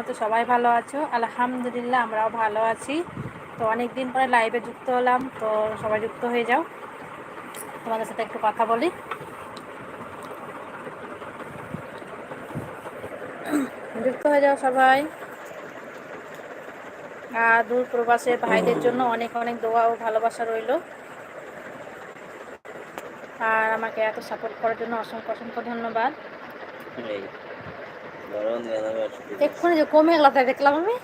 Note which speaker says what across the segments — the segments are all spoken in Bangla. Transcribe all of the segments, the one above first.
Speaker 1: রহমতে সবাই ভালো আছো। আলহামদুলিল্লাহ আমরাও ভালো আছি। তো অনেক দিন পরে লাইভে যুক্ত হলাম, তো সবাই যুক্ত হয়ে যাও। তোমাদের সাথে একটু কথা বলি। যুক্ত হয়ে যাও সবাই। আর দূর প্রবাসের ভাইদের জন্য অনেক অনেক দোয়া ও ভালোবাসা রইল। আর আমাকে এত সাপোর্ট করার জন্য অসংখ্য অসংখ্য ধন্যবাদ
Speaker 2: এই ধরো নিরানব্বই আটশো
Speaker 1: এক্ষুনি যে কমে গেল তাই দেখলাম আমি।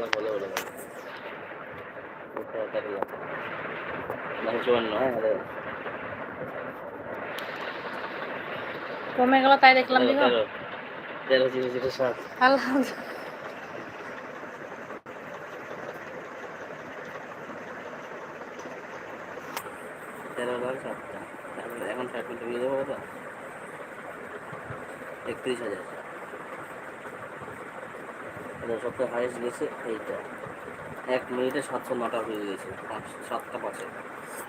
Speaker 2: লাখ বলে আরে
Speaker 1: কমে গেল তাই দেখলাম
Speaker 2: তেরো জিরো জিরো সাত
Speaker 1: আলহামদুলিল্লাহ।
Speaker 2: তেরো লাখ সাতটা। তারপরে এখন মিনিট নিয়ে যাব কত একত্রিশ হাজার। এটা সপ্তাহে হাইয়েস্ট গেছে এইটা। এক মিনিটে সাতশো নটা হয়ে গেছে, পাঁচ, সাতটা পাঁচে।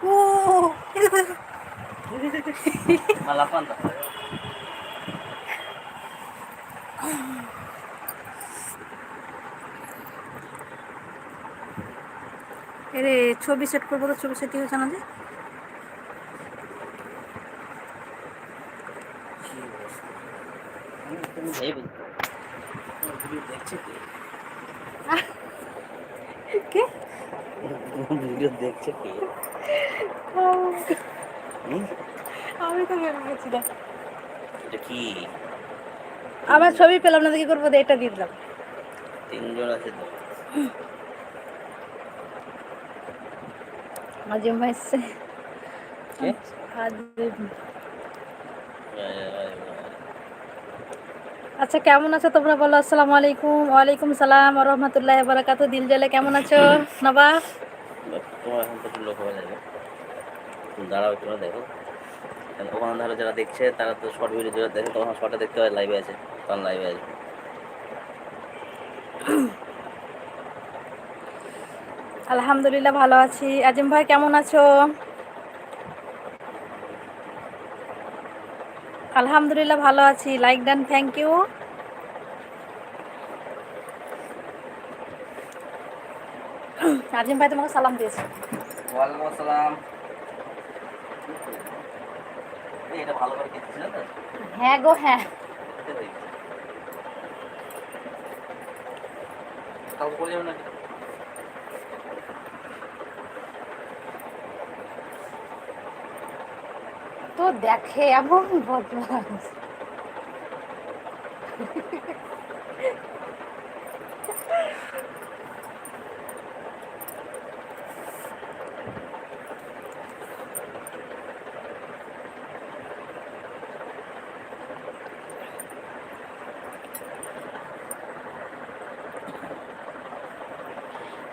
Speaker 1: ও
Speaker 2: মালা পান্তা
Speaker 1: এরে, ছবি সেট করব তো, ছবি সেটই হয়েছে না যে
Speaker 2: দেখছে কি
Speaker 1: কে
Speaker 2: ভিডিও দেখছে কি হুম?
Speaker 1: আমি তো ভেবে গেছি না
Speaker 2: এটা কি?
Speaker 1: আমার ছবি পেলাম না কি করব? এটা দিয়ে দিলাম।
Speaker 2: তিনজন আছে তো।
Speaker 1: আজিম ভাই। আচ্ছা কেমন আছো তোমরা? বলো আসসালামু আলাইকুম। ওয়ালাইকুম সালাম রহমতুল্লাহ বারাকাতু দিল জলে কেমন আছো? নবাব?
Speaker 2: তোমার এখন একটু লোক হয়ে যাবে তুমি দাঁড়াও তোমরা দেখো। ওখানে ধরো যারা দেখছে, তারা তো শর্ট ভিডিও যারা দেখে, তখন শর্টে দেখতে হয় লাইভে আছে তখন লাইভে আছে।
Speaker 1: আলহামদুলিল্লাহ ভালো আছি। আজিম ভাই, কেমন আছো? আলহামদুলিল্লাহ ভালো আছি। Like done thank you Azim ভাই তোমাকে সালাম দিয়েছে।
Speaker 2: ওয়ালাইকুম আসসালাম। এই, এটা ভালো করে খেতেছিল তো?
Speaker 1: হ্যাঁ গো হ্যাঁ।
Speaker 2: যাবে
Speaker 1: তো দেখে এমন বদমাস।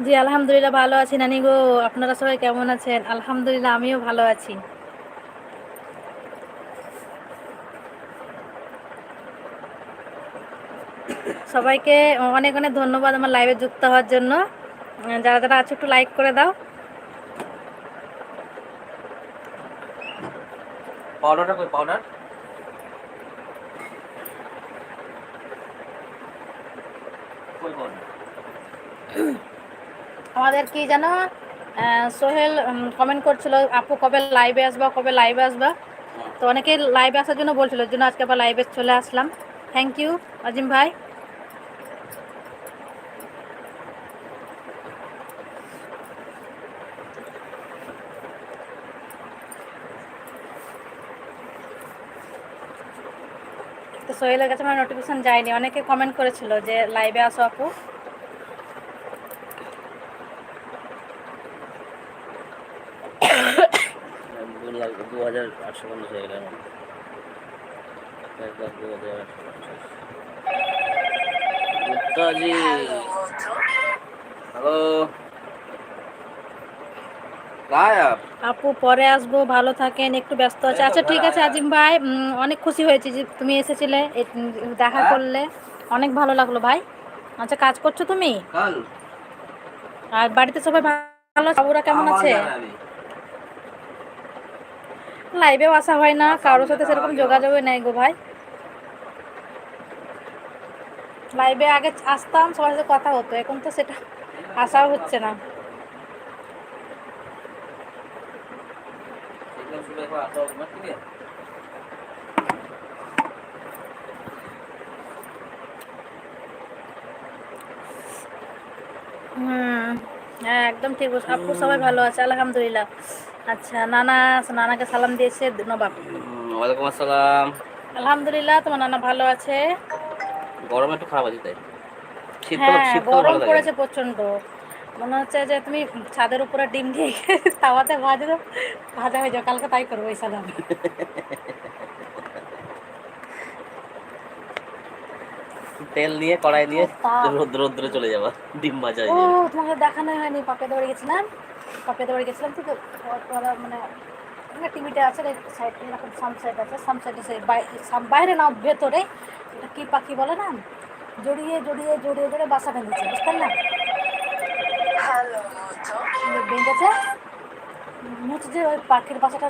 Speaker 1: জি, আলহামদুলিল্লাহ ভালো আছি। নানি গো, আপনারা সবাই কেমন আছেন? আলহামদুলিল্লাহ, আমিও ভালো আছি। সবাইকে অনেক অনেক ধন্যবাদ আমার লাইভে যুক্ত হওয়ার জন্য। যারা যারা আছে একটু লাইক করে দাও।
Speaker 2: পাউডারটা কই, পাউডার কই পাউডার
Speaker 1: আমাদের কি যেন সোহেল কমেন্ট করছিল, আপু, কবে লাইভে আসবা? কবে লাইভে আসবা? তো অনেকে লাইভে আসার জন্য বলছিল জন্য আজকে আবার লাইভে চলে আসলাম। থ্যাংক ইউ আজিম ভাই। তো সোহেলের কাছে আমার নোটিফিকেশন যায়নি। অনেকে কমেন্ট করেছিল যে লাইভে আসো আপু।
Speaker 2: দু হাজার আটশো পঞ্চাশ হয়ে গেল। এক লাখ দু হাজার আটশো পঞ্চাশ। গুপ্তাজি হ্যালো।
Speaker 1: আপু পরে আসব ভালো থাকেন একটু ব্যস্ত আছে। আচ্ছা ঠিক আছে আজিম ভাই অনেক খুশি হয়েছি যে তুমি এসেছিলে দেখা
Speaker 2: হ্যাঁ।
Speaker 1: করলে। অনেক ভালো লাগল ভাই। আচ্ছা কাজ করছ তুমি? আর বাড়িতে সবাই ভালো বাবুরা কেমন আছে। লাইভেও আসা হয় না, কারোর সাথে সেরকম যোগাযোগই নেই গো ভাই। লাইভে আগে আসতাম, সবার সাথে কথা হতো, এখন তো সেটা আসাও হচ্ছে না। হ্যাঁ একদম ঠিক আপু সবাই ভালো আছে, আলহামদুলিল্লাহ। আচ্ছা নানা নানাকে সালাম দিয়েছে
Speaker 2: হুম, ওয়ালাইকুম আসসালাম।
Speaker 1: আলহামদুলিল্লাহ তোমার নানা ভালো আছে?
Speaker 2: গরম একটু খারাপ আছে তাই।
Speaker 1: হ্যাঁ গরম পড়েছে প্রচণ্ড মনে হচ্ছে যে তুমি ছাদের উপরে ডিম দিয়ে তাওয়াতে ভাজে ভাজা হয়ে যাও কালকে তাই করব এই সালাম।
Speaker 2: তেল নিয়ে কড়াই নিয়ে
Speaker 1: তাপ।
Speaker 2: রোদ্র রোদ্রে চলে যাবা ডিম ভাজা
Speaker 1: ও তোমাকে দেখানো হয়নি পাপে দৌড়ে গেছিলাম। পাপে দৌড়ে গেছিলাম তো তো ও- ওরা মানে টিভিটা আছে সাইড এরকম সাম সাইড আছে সাম সাইডে সেই বাইরে না ভেতরে এটা কি পাখি বলে না জড়িয়ে জড়িয়ে জড়িয়ে জড়িয়ে বাসা বেঁধেছে বুঝতেন না বেঁধেছে। হচ্ছে যে ওই পাখির বাসাটা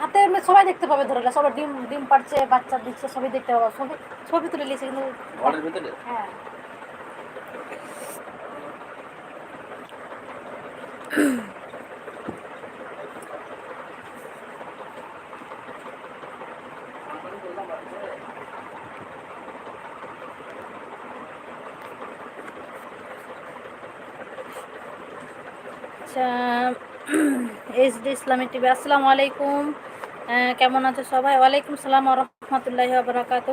Speaker 1: হাতে সবাই দেখতে পাবে ধরে না, সবাই ডিম ডিম পাড়ছে বাচ্চা দিচ্ছে সবই দেখতে পাবে ছবি ছবি তুলে নিয়েছে কিন্তু হ্যাঁ। ইসলামিক টিভি আসসালামু আলাইকুম। কেমন আছো সবাই? ওয়ালাইকুম সালাম রহমতুল্লাহি বারাকাত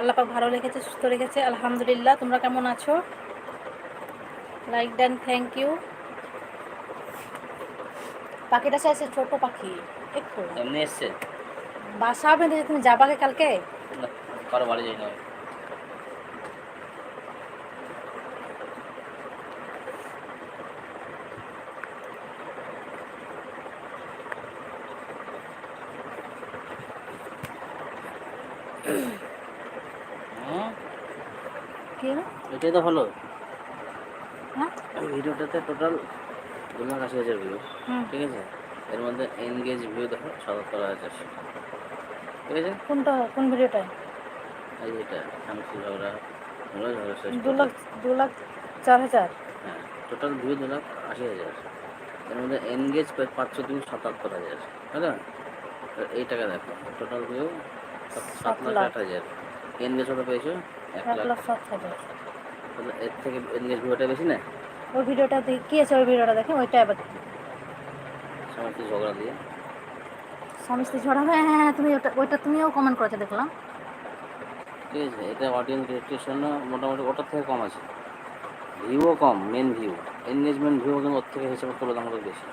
Speaker 1: আল্লাপাক ভালো রেখেছে সুস্থ রেখেছে আলহামদুলিল্লাহ। তোমরা কেমন আছো? লাইক দেন থ্যাংক ইউ পাখিটা আছে ছোট পাখি একটু। বাসা বেঁধেছে তুমি যাবাকে কালকে?
Speaker 2: কারও বাড়ি যাই না হুম,
Speaker 1: কি
Speaker 2: এটাই তো ভালো।
Speaker 1: হ্যাঁ?
Speaker 2: ভিডিওটাতে টোটাল দু লাখ আশি হাজার ভিউ ঠিক আছে? এর মধ্যে এনগেজ ভিউ দেখো সাতাত্তর হাজার ঠিক আছে?
Speaker 1: কোনটা কোন ভিডিওটা?
Speaker 2: এই এটা শামসি ঝগড়া হলো ঝগড়া শেষ
Speaker 1: দু লাখ দু লাখ চার হাজার।
Speaker 2: হ্যাঁ টোটাল ভিউ দু লাখ আশি হাজার। এর মধ্যে এনগেজ পাঁচশো তুমি সাতাত্তর হাজার হ্যাঁ এই টাকা দেখো টোটাল ভিউ সাত লাখ। আট হাজার। এনগেজ কত পেয়েছ? এক লাখ
Speaker 1: সাত হাজার।
Speaker 2: এর থেকে এনগেজ ভিউটা বেশি না
Speaker 1: ওই ভিডিওটা দেখি কি আছে ওই ভিডিওটা দেখে? ওইটা এবার
Speaker 2: স্বামী ঝগড়া দিয়ে?
Speaker 1: স্বামী স্ত্রী ঝড় হ্যাঁ হ্যাঁ হ্যাঁ তুমি ওটা ওইটা তুমিও কমেন্ট করেছ দেখলাম।
Speaker 2: ঠিক আছে এটা অডিয়েন্স রেজিস্ট্রেশন মোটামুটি ওটার থেকে কম আছে। ভিউও কম মেন ভিউ এনগেজমেন্ট ভিউ কিন্তু ওর থেকে হিসেবে তুলনামূলক বেশি।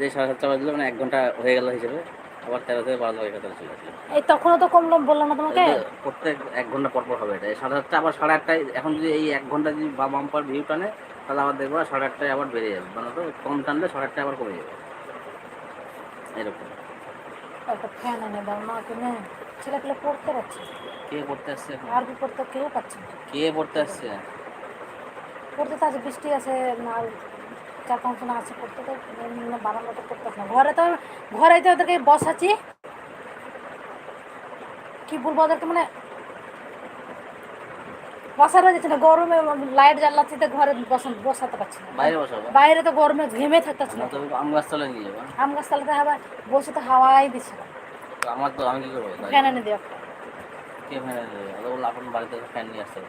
Speaker 2: যে সাড়ে সাতটা বাজলো মানে এক ঘণ্টা হয়ে গেল হিসেবে। আবার তেরো থেকে বারো থেকে তেরো চলে আসলো।
Speaker 1: এই তখনও তো কমলো বললাম না তোমাকে?
Speaker 2: প্রত্যেক এক ঘণ্টা পর পর হবে এটা। সাড়ে সাতটা আবার সাড়ে আটটায় এখন যদি এই এক ঘণ্টা যদি বা বাম্পার ভিউ টানে তাহলে আবার দেখব সাড়ে আটটায় আবার বেড়ে যাবে। মানে তো কম টানলে সাড়ে আটটায় আবার কমে যাবে। এরকম।
Speaker 1: একটা ফ্যান এনে দাও না কিনে পড়তে পারছে?
Speaker 2: কে পড়তে আসছে
Speaker 1: আরবি পড়তে কেউ পাচ্ছে
Speaker 2: কে পড়তে আসছে?
Speaker 1: পড়তে তো আছে বৃষ্টি আছে না চার পাঁচ জন আছে পড়তে তো বারান্দাতে পড়তে না। ঘরে তো ঘরে তো ওদেরকে বসাচ্ছি কি বলব ওদেরকে মানে? বসানো যাচ্ছে না গরমে লাইট জ্বালাচ্ছি তো ঘরে বসান বসাতে পারছি না।
Speaker 2: বাইরে বসাবো?
Speaker 1: বাইরে তো গরমে ঘেমে থাকতেছে না।
Speaker 2: আম গাছ নিয়ে যাব
Speaker 1: আম গাছ তালাতে আবার বসে তো হাওয়াই দিচ্ছে না।
Speaker 2: আমার তো আমি কি করব?
Speaker 1: ফ্যান এনে দিও।
Speaker 2: কে ফ্যান এনে দেবে? বাড়িতে ফ্যান নিয়ে আসতে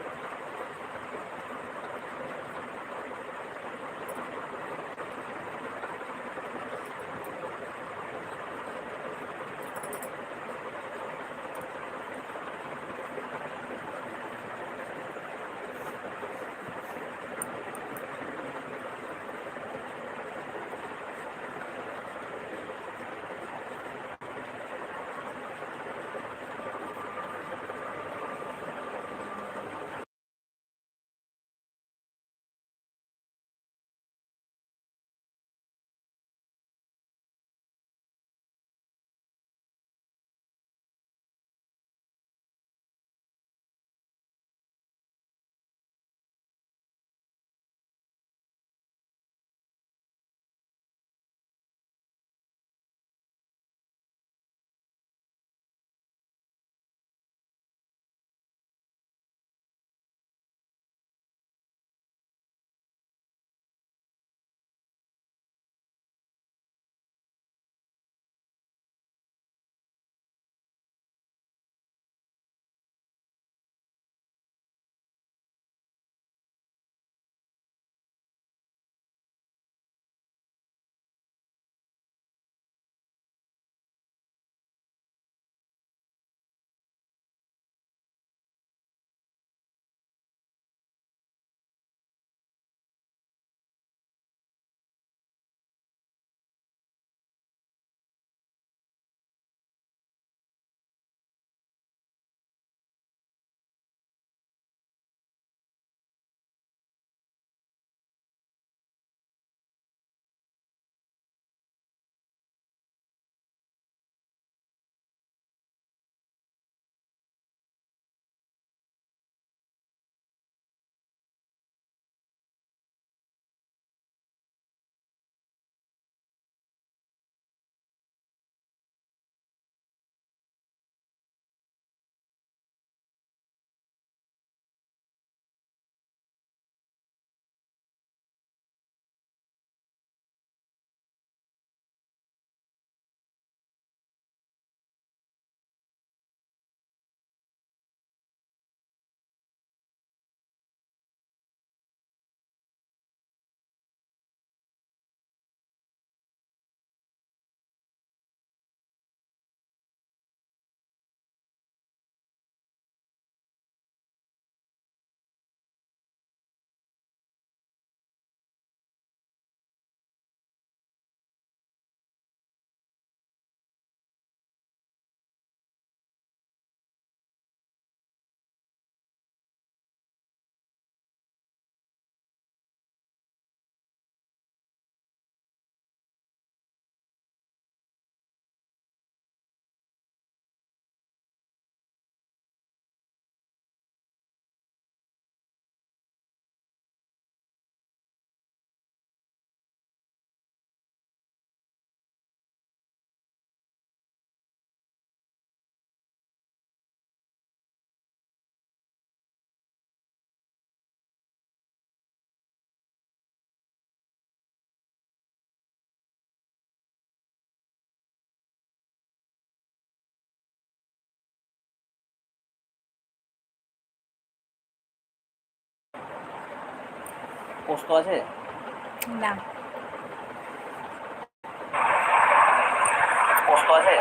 Speaker 2: পোস্ত আছে?
Speaker 1: না।
Speaker 2: পোস্ত আছে?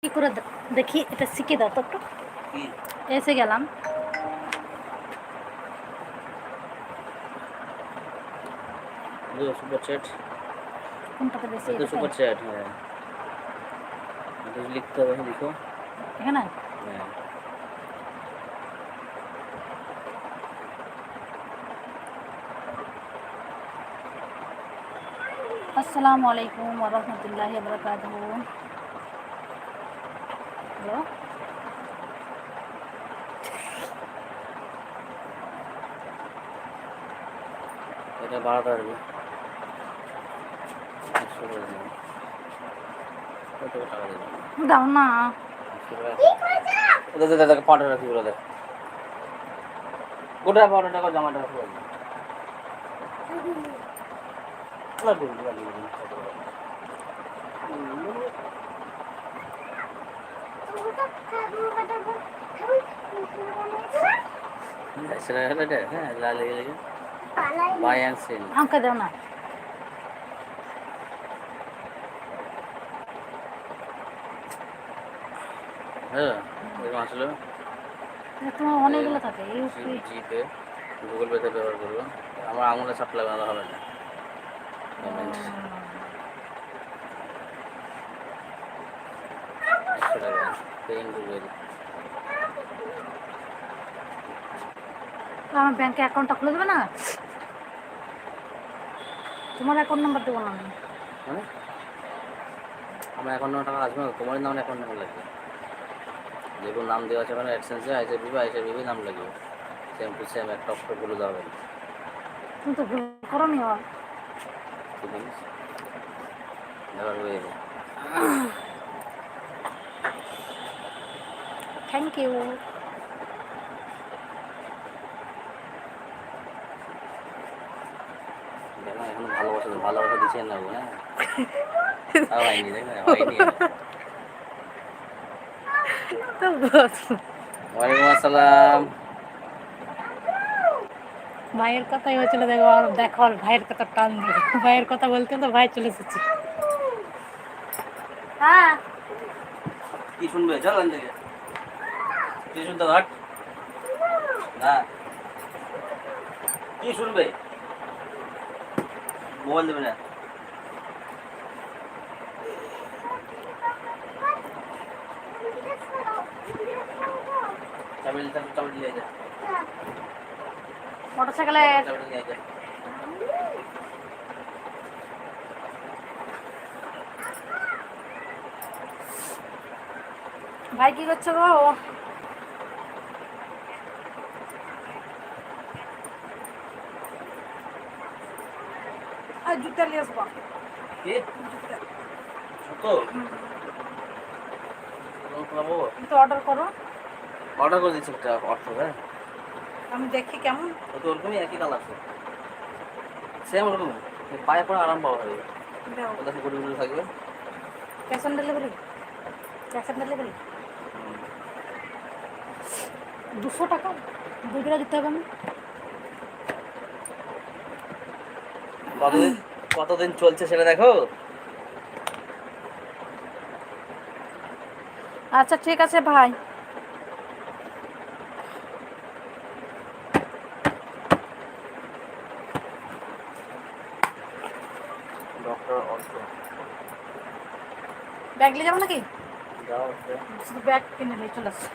Speaker 1: কি করে দেখি এটা শিখে দাও তো একটু। এসে গেলাম।
Speaker 2: সুপার চ্যাট
Speaker 1: কোনটাতে বেশি
Speaker 2: এটা
Speaker 1: এটাতে?
Speaker 2: সুপার চ্যাট হ্যাঁ। এটা লিখতে হবে লিখো।
Speaker 1: এখানে?
Speaker 2: হ্যাঁ।
Speaker 1: আসসালামু আলাইকুম ওরহমতুল্লাহ বরকাতুহু। হ্যালো?
Speaker 2: এটা বাড়াতে পারবে একশো করে দেবো কত টাকা দেবো
Speaker 1: দাও না।
Speaker 2: পাউডার রাখি বলে দেখ। গোটা পাউডার টাকা জামাটা রাখি। বলে এটা হ্যাঁ লাল লেগে লেগে। বাই অ্যান্ড সেল
Speaker 1: আমাকে দাও না।
Speaker 2: হ্যাঁ এরকম আসলে
Speaker 1: তোমার অনেকগুলো থাকে
Speaker 2: জিপে গুগল পেতে ব্যবহার করব। আমার আঙুলে সাপ্লাই বানানো হবে না। পেমেন্ট একশো টাকা পেইন গুগল
Speaker 1: আমার ব্যাংকে অ্যাকাউন্টটা খুলে দেবে না? তোমার অ্যাকাউন্ট নাম্বার দেবো না আমি।
Speaker 2: মানে? আমার অ্যাকাউন্ট টাকা আসবে না তোমার নাম অ্যাকাউন্ট নাম্বার লাগবে। যেগুলো নাম দেওয়া আছে মানে অ্যাডসেন্সে আইসে বিবি আইসে বিবি নাম লাগবে। সেম টু সেম একটা অক্ষর দেওয়া হবে।
Speaker 1: তুমি তো ভুল করো নি আর
Speaker 2: এবার হয়ে যাবে।
Speaker 1: থ্যাংক ইউ
Speaker 2: এখন ভালোবাসা ভালোবাসা দিচ্ছে না হ্যাঁ? হয়নি দেখ হয়নি।
Speaker 1: তো
Speaker 2: ওয়ালাইকুম আসসালাম।
Speaker 1: ভাইয়ের কথাই হয়েছিল দেখো আর দেখো আর ভাইয়ের কথা টান ভাইয়ের কথা বলতে তো ভাই চলে এসেছে। হ্যাঁ।
Speaker 2: কি শুনবে? চল আন থেকে। কি শুনতে ঘাট না। কি শুনবে? মোবাইল দেবে না।
Speaker 1: ভাই কি করছ গো? আর জুতা নিয়ে আসব।
Speaker 2: জুতো।
Speaker 1: তো অর্ডার করো।
Speaker 2: অর্ডার করে দিচ্ছি একটা অর্থ হ্যাঁ?
Speaker 1: আমি দেখি কেমন।
Speaker 2: তো ওরকমই একই কালার আছে। সেম ওরকম। পায়ে পরে আরাম পাওয়া ওদের কাছে গুড়ি গুড়ি থাকবে।
Speaker 1: Cash on delivery cash on delivery দুশো টাকা? দুই দিতে হবে আমি
Speaker 2: কতদিন কতদিন চলছে সেটা দেখো।
Speaker 1: আচ্ছা ঠিক আছে ভাই। নিয়ে যাব নাকি? শুধু ব্যাগ কিনে নিয়ে চলে আসছে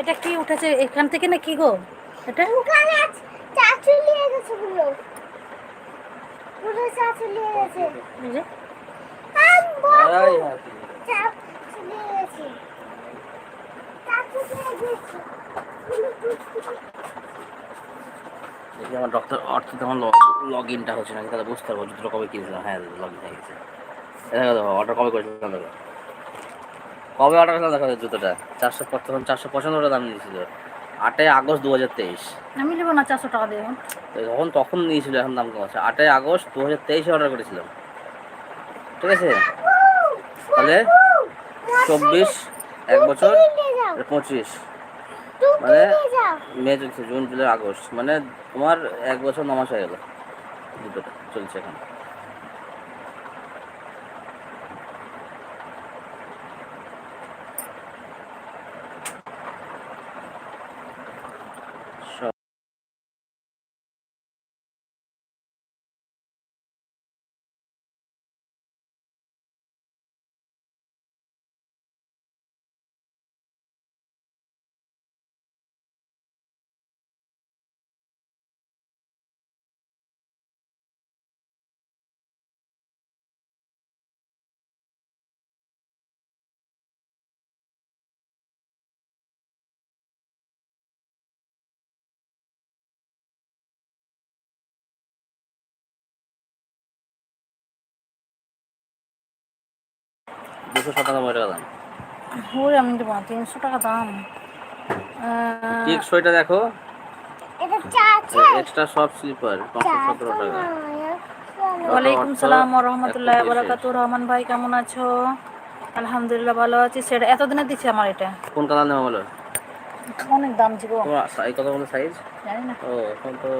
Speaker 1: এটা কি উঠেছে এখান থেকে না কি গো? এটা?
Speaker 3: ওখানে আছে চাচু নিয়ে গেছে পুরো চাচু নিয়ে গেছে। গেছে। চাচু নিয়ে গেছে।
Speaker 2: দেখি আমার ডক্টর অর্থ তখন লগ ইনটা হচ্ছে নাকি তাহলে বুঝতে পারব জুতোটা কবে কিনেছিলাম। হ্যাঁ লগ ইন হয়ে গেছে। দেখো দেখো অর্ডার কবে করেছিলাম দেখো। কবে অর্ডার করলাম দেখো জুতোটা। চারশো তখন চারশো পঁচানব্বই দাম নিয়েছিল। আটই আগস্ট দু হাজার তেইশ।
Speaker 1: আমি নেব না চারশো টাকা দিয়ে।
Speaker 2: তখন তখন নিয়েছিল এখন দাম কম আছে আটই আগস্ট দু হাজার তেইশে অর্ডার করেছিলাম। ঠিক আছে? তাহলে চব্বিশ এক বছর পঁচিশ। মানে মে চলছে জুন জুলাই আগস্ট। মানে তোমার এক বছর নমাস মাস হয়ে গেল। দুটোটা চলছে এখন। দুশো সাতানব্বই টাকা দাম।
Speaker 1: আমি দেবো তিনশো টাকা দাম। আহ,
Speaker 2: ঠিক সইটা দেখো।
Speaker 3: এটা চা আছে
Speaker 2: এক্সট্রা সব স্লিপার পাঁচশো সতেরো টাকা।
Speaker 1: ওয়ালাইকুম সালাম রহমতুল্লাহ বারাকাতু রহমান ভাই কেমন আছো? আলহামদুলিল্লাহ ভালো আছি। সেটা এতদিনে দিচ্ছে আমার এটা।
Speaker 2: কোন কালার নেওয়া বলো?
Speaker 1: অনেক দাম ছিল
Speaker 2: তোমার সাইজ কত বলো সাইজ
Speaker 1: জানি না।
Speaker 2: ও এখন তো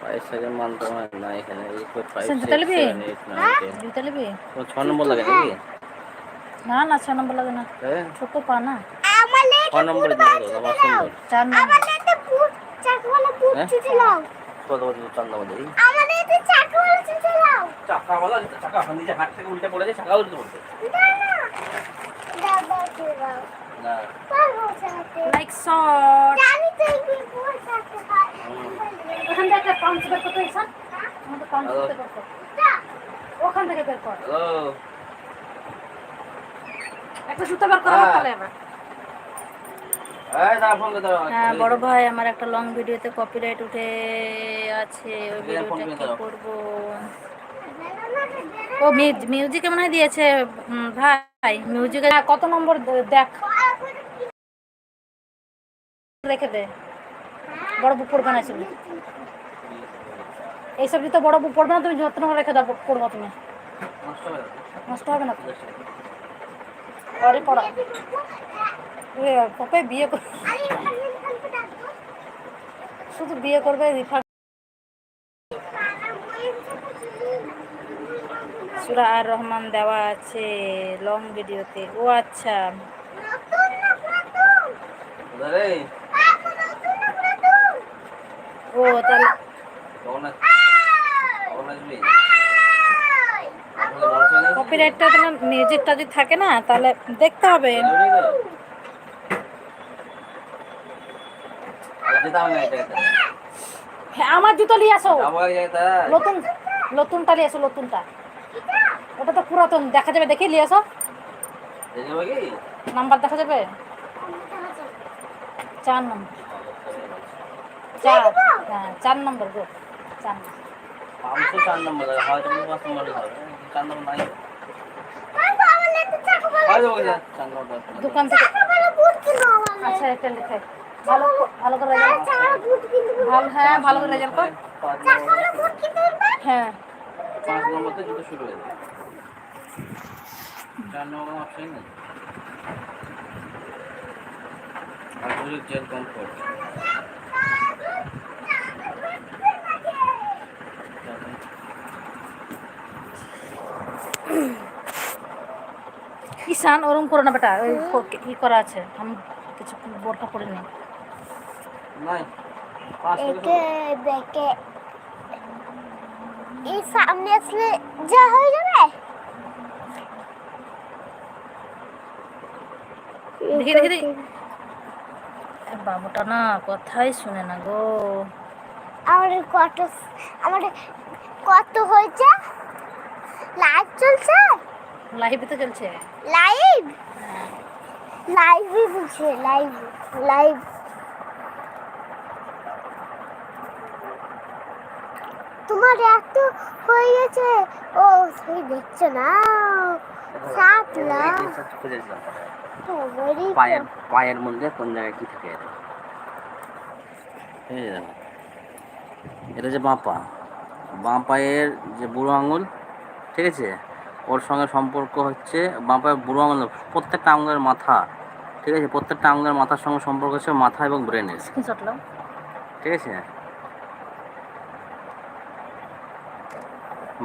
Speaker 2: ফাইভ সেকেন্ড মান তোমার না এখানে। এই তো ফাইভ
Speaker 1: জুতা নিবি? জুতা নিবি
Speaker 2: ছ নম্বর লাগে নাকি?
Speaker 1: না না ছ নম্বর লাগে না। ছোট পা না।
Speaker 3: আমার
Speaker 2: ছ নম্বর পাঁচ
Speaker 1: চার নম্বর।
Speaker 2: কত
Speaker 1: লাইক শর্ট ওখান থেকে পাঞ্চ বের করতে আমাদের ওখান থেকে বের কর।
Speaker 2: হ্যালো।
Speaker 1: একটা জুতা বের কর
Speaker 2: হ্যাঁ।
Speaker 1: তাহলে হ্যাঁ বড় ভাই আমার একটা লং ভিডিওতে কপিরাইট উঠে আছে ওই ভিডিওটা কি। করব? ও মিউজিক মনে হয় দিয়েছে ভাই মিউজিকে কত নম্বর দেখ। রেখে দে। বড় বুক পড়বে না এসব এইসব জুতো বড় বুক পড়বে না তুমি যত্ন করে রেখে দাও পড়ব তুমি।
Speaker 2: নষ্ট
Speaker 1: হবে না। পরে পড়া। পপে বিয়ে শুধু বিয়ে করবে রিফার সুরা আর রহমান দেওয়া আছে লং ভিডিওতে ও আচ্ছা। ও, তাহলে
Speaker 2: কখন আস- কখন আসবি আসলে বড় ছেলে
Speaker 1: কপিরাইটটা তোমার মিউজিকটা যদি থাকে না তাহলে দেখতে হবে। হ্যাঁ, আমার জুতো নিয়ে আসো। নতুন নতুনটা নিয়ে আসো নতুনটা ওটা তো পুরাতন দেখা যাবে দেখে নিয়ে আসো নাম্বার দেখা যাবে চার নম্বর চার হ্যাঁ চার নম্বর গো চার নম্বর
Speaker 2: চার নম্বর। হয়ে চার নম্বর নেই।
Speaker 1: দোকান থেকে। আচ্ছা একটা লিখাই ভালো ভালো করে ভালো হ্যাঁ ভালো করে রেজাল্ট কর।
Speaker 2: নম্বর
Speaker 1: হ্যাঁ।
Speaker 2: পাঁচ নম্বরতে জুতো শুরু হয়ে। যাবে চার নম্বর জেল কমফোর্ট
Speaker 1: ঈশান ওরম করো না বেটা ওই ক- ই করা আছে। আমি কিছু বোরকা পরে নি
Speaker 2: নাই পাঁচ থেকে
Speaker 3: একে দেখে এই সামনে আসলে যা হয়ে যাবে?
Speaker 1: দেখি দেখি দেখি। বাবুটা না কথাই শুনে না গো।
Speaker 3: আমাদের কত আমাদের কত হয়েছে? লাইট চলছে
Speaker 1: লাইভে তো চলছে।
Speaker 3: লাইভ লাইভই বুঝছে লাইভ লাইভ তোমার এত হয়ে গেছে? ও তুমি দেখছ না? সাত লাখ।
Speaker 2: পায়ের পায়ের মধ্যে কোন জায়গায় কি থাকে এটা? এই যে দেখো। এটা হচ্ছে বাঁ পা। বাঁ পায়ের যে বুড়ো আঙুল ঠিক আছে? ওর সঙ্গে সম্পর্ক হচ্ছে বাঁ পায়ের বুড়ো আঙুল প্রত্যেকটা আঙুলের মাথা ঠিক আছে? প্রত্যেকটা আঙুলের মাথার সঙ্গে সম্পর্ক হচ্ছে মাথা এবং ব্রেনের ঠিক আছে?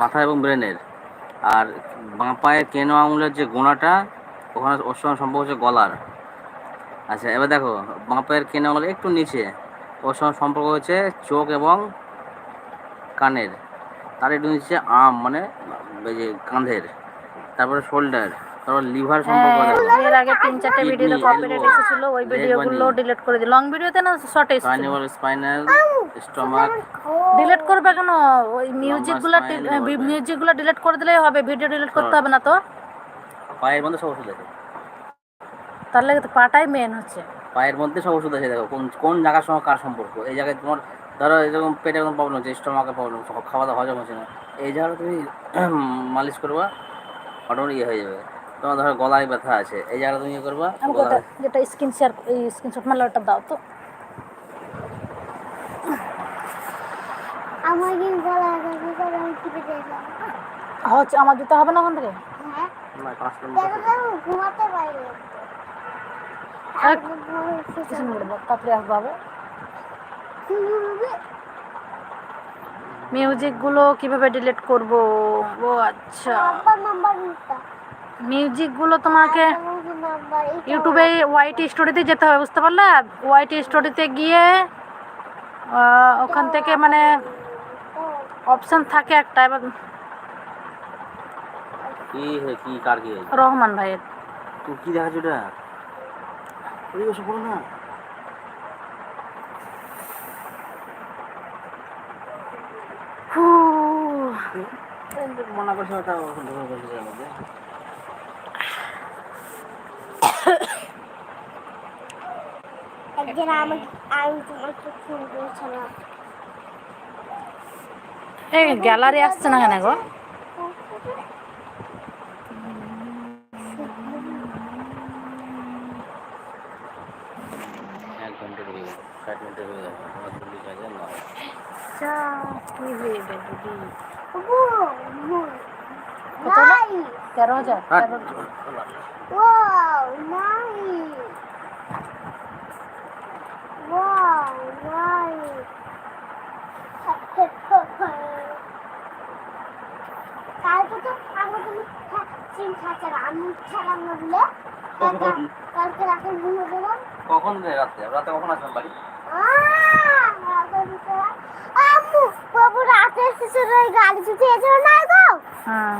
Speaker 2: মাথা এবং ব্রেনের আর বাঁ পায়ের কেনো আঙুলের যে গোনাটা ওখানে ওর সঙ্গে সম্পর্ক হচ্ছে গলার। আচ্ছা এবার দেখো বাঁ পায়ের কেনো আঙুলে একটু নিচে ওর সঙ্গে সম্পর্ক হচ্ছে চোখ এবং কানের। তার একটু নিচে আম মানে কাঁধের তারপরে শোল্ডার তারপর লিভার সম্পর্ক
Speaker 1: হ্যাঁ, এর আগে তিন চারটে ভিডিওতে কপিরাইট এসেছিল ওই ভিডিওগুলো ডিলিট করে দিই লং ভিডিওতে না শর্টে
Speaker 2: স্পাইনাল স্পাইনাল স্টমাক
Speaker 1: ডিলিট করবে কেন? ওই মিউজিকগুলো মিউজিকগুলো ডিলিট করে দিলেই হবে ভিডিও ডিলিট করতে হবে না তো?
Speaker 2: পায়ের মধ্যে সব ওষুধ আছে।
Speaker 1: তাহলে তো পাটাই মেন হচ্ছে।
Speaker 2: পায়ের মধ্যে সব ওষুধ আছে দেখো কোন কোন জায়গার সঙ্গে কার সম্পর্ক? এই জায়গায় তোমার ধরো এরকম পেটে কোনো প্রবলেম হচ্ছে স্টমাকে প্রবলেম খাওয়া দাওয়া হজম হচ্ছে না। এই জায়গাটা তুমি মালিশ করবা অটোমেটিক ইয়ে হয়ে যাবে। তোমার ধরো গলায় ব্যথা আছে এই জায়গাটা তুমি ইয়ে করবা
Speaker 1: যেটা স্ক্রিন শেয়ার এই স্ক্রিনশট মারলে ওটা দাও তো।
Speaker 3: আমার ব্যথা আমি টিপে
Speaker 1: হচ্ছে আমার দিতে হবে না ওখান থেকে?
Speaker 3: হ্যাঁ।
Speaker 2: না পাঁচ
Speaker 3: দেখো
Speaker 2: নম্বর
Speaker 3: দেখো ঘুমাতে পারি না।
Speaker 1: এক মিউজিকগুলো কীভাবে ডিলিট করব? ও আচ্ছা।
Speaker 3: আব্বার নাম্বার নিতা।
Speaker 1: মিউজিকগুলো তোমাকে ইউটিউবে ওয়াইটি স্টোরিতে যেতে হবে বুঝতে পারলে? ওয়াইটি স্টোরিতে গিয়ে ওখান থেকে মানে অপশন থাকে একটা এবার
Speaker 2: কি হে কি কার কি?
Speaker 1: রহমান ভাইয়ের।
Speaker 2: তুই কি দেখাচ্ছ ওটা না।
Speaker 1: গ্যালারি আসছে না কেন গো
Speaker 2: এক ঘণ্টা ঢুকে গেল ষাট মিনিটে হয়ে যাবে আমার চল্লিশ হাজার নয়
Speaker 1: যা, কি হয়েছে দিদি
Speaker 3: বাবু,
Speaker 1: কত না?
Speaker 3: নাই
Speaker 1: তেরো হাজার।
Speaker 3: নাই কালকে তো আমাকে চিন খাচ্ছে আমি খেলাম না বলে। কালকে- কালকে রাতে ঘুমে গেলাম
Speaker 2: কখন রাতে? রাতে কখন আসবেন বাড়ি?
Speaker 3: আম্মু বাবু রাতে এসেছিল ওই গাড়ি চুটিয়েছিল না গো?
Speaker 1: হ্যাঁ।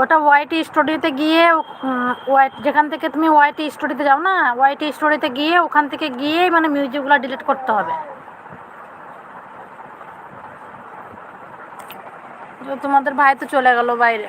Speaker 1: ওটা ওয়াইটি স্টুডিওতে গিয়ে ওয়াইট যেখান থেকে তুমি ওয়াইটি স্টুডিওতে যাও না ওয়াইটি স্টুডিওতে গিয়ে ওখান থেকে গিয়ে মানে মিউজিকগুলো ডিলিট করতে হবে। তোমাদের ভাই তো চলে গেল বাইরে।